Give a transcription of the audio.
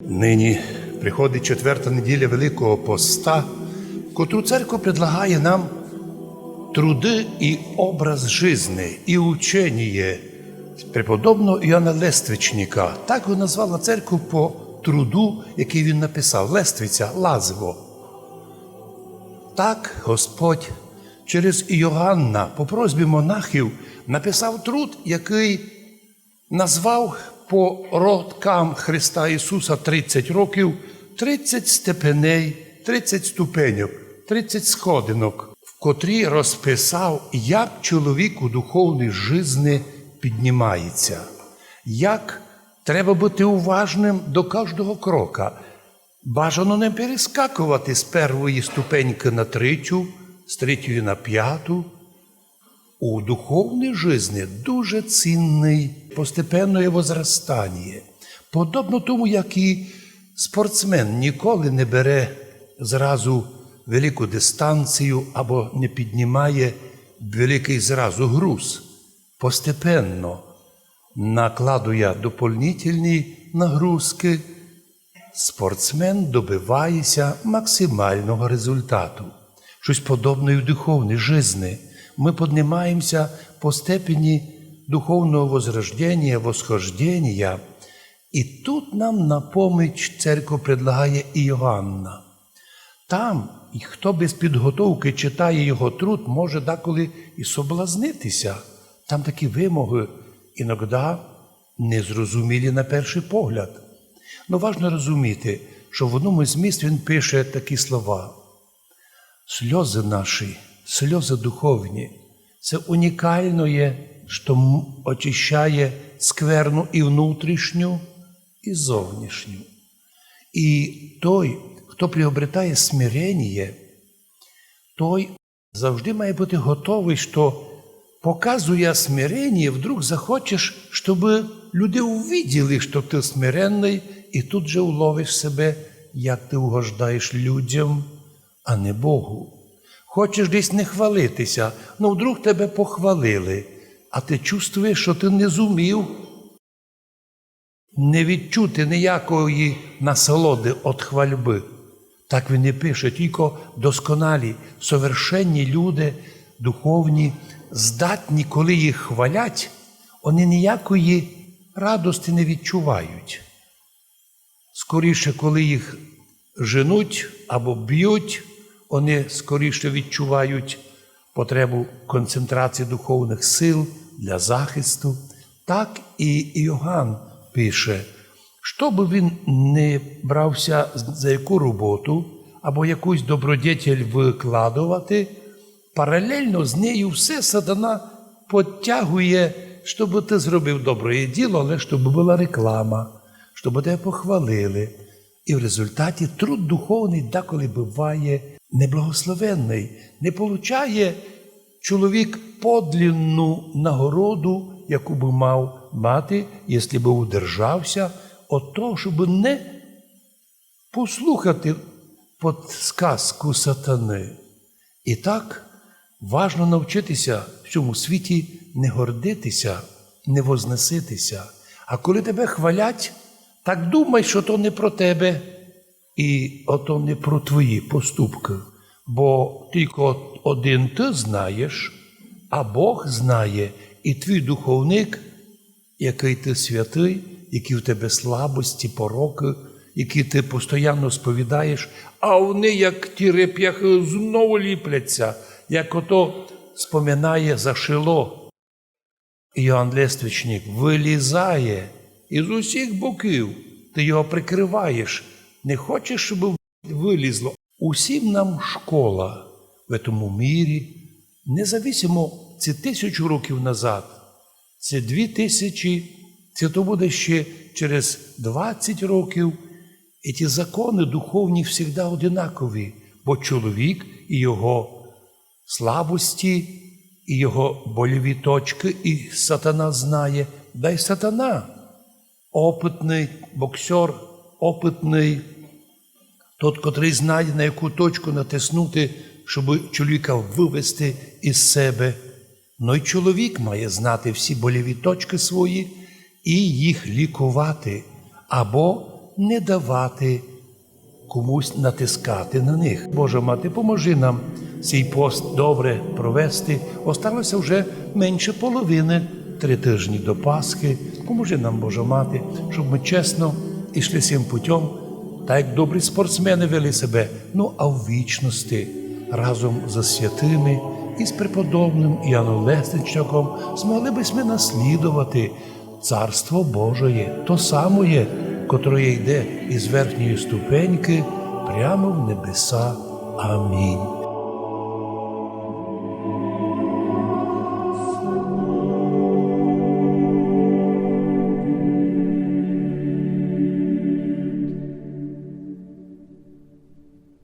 Нині приходить четверта неділя Великого Поста, котру церква предлагає нам труди і образ жизни, і ученіє преподобного Іоанна Лествичника. Так його назвала церкву по труду, який він написав Лествиця, Лазиво. Так Господь через Іоанна по просьбі монахів написав труд, який назвав по родкам Христа Ісуса 30 років, 30 степеней, 30 ступеньок, 30 сходинок, в котрі розписав, як чоловік у духовній жизни піднімається, як треба бути уважним до кожного крока. Бажано не перескакувати з першої ступеньки на третю, з третьої на п'яту. У духовній житті дуже цінний постепенне возрастання. Подобно тому, як і спортсмен ніколи не бере зразу велику дистанцію або не піднімає великий зразу груз. Постепенно накладує доповнительні нагрузки, спортсмен добивається максимального результату. Щось подобне в духовній житті. Ми піднімаємося по степені духовного возрождення, восхождення. І тут нам на поміч церква предлагає Іоанна. Там, і хто без підготовки читає його труд, може деколи і соблазнитися. Там такі вимоги іноді незрозумілі на перший погляд. Ну, важно розуміти, що в одному з міст він пише такі слова: сльози наші, сльози духовні, це унікально є, що очищає скверну і внутрішню, і зовнішню. І той, хто приобретає смирення, той завжди має бути готовий, що показує смирення, вдруг захочеш, щоб люди увиділи, що ти смиренний, і тут же уловиш себе, як ти угождаєш людям, а не Богу. Хочеш десь не хвалитися, ну вдруг тебе похвалили, а ти чувствуєш, що ти не зумів не відчути ніякої насолоди від хвальби. Так він і пише, тільки досконалі, совершенні люди, духовні, здатні, коли їх хвалять, вони ніякої радості не відчувають. Скоріше, коли їх женуть або б'ють, вони скоріше відчувають потребу концентрації духовних сил для захисту. Так і Іоганн пише, що би він не брався за яку роботу або якусь добродетель викладувати, паралельно з нею все сатана підтягує, щоб ти зробив добре діло, але щоб була реклама, щоб тебе похвалили. І в результаті труд духовний деколи буває неблагословенний, не получає чоловік подлінну нагороду, яку би мав мати, якщо би удержався, от того, щоб не послухати подсказку сатани. І так важно навчитися в цьому світі не гордитися, не вознеситися. А коли тебе хвалять, так думай, що то не про тебе, і ото не про твої поступки. Бо тільки один ти знаєш, а Бог знає, і твій духовник, який ти святий, які в тебе слабості, пороки, які ти постійно сповідаєш, а вони, як ті реп'яхи, знову ліпляться, як ото споминає за шило. Іоанн Лествичник вилізає із усіх боків, ти його прикриваєш, не хочеш, щоб вилізло. Усім нам школа в цьому мірі, независимо це тисячу років назад, це дві тисячі, це то буде ще через 20 років. І ті закони духовні завжди одинакові, бо чоловік і його слабості, і його больові точки, і сатана знає, дай сатана, опитний боксер, опитний, тот, котрий знає, на яку точку натиснути, щоб чоловіка вивести із себе. Ну й чоловік має знати всі больові точки свої і їх лікувати, або не давати комусь натискати на них. Божа мати, поможи нам цей пост добре провести. Осталося вже менше половини, три тижні до Пасхи. Поможи нам, Божа мати, щоб ми чесно йшли цим путем, так як добрі спортсмени вели себе, ну а в вічності разом за святими і з преподобним Іоанном Лесничником змогли би ми наслідувати Царство Божоє, то самоє, котре йде із верхньої ступеньки прямо в небеса. Амінь.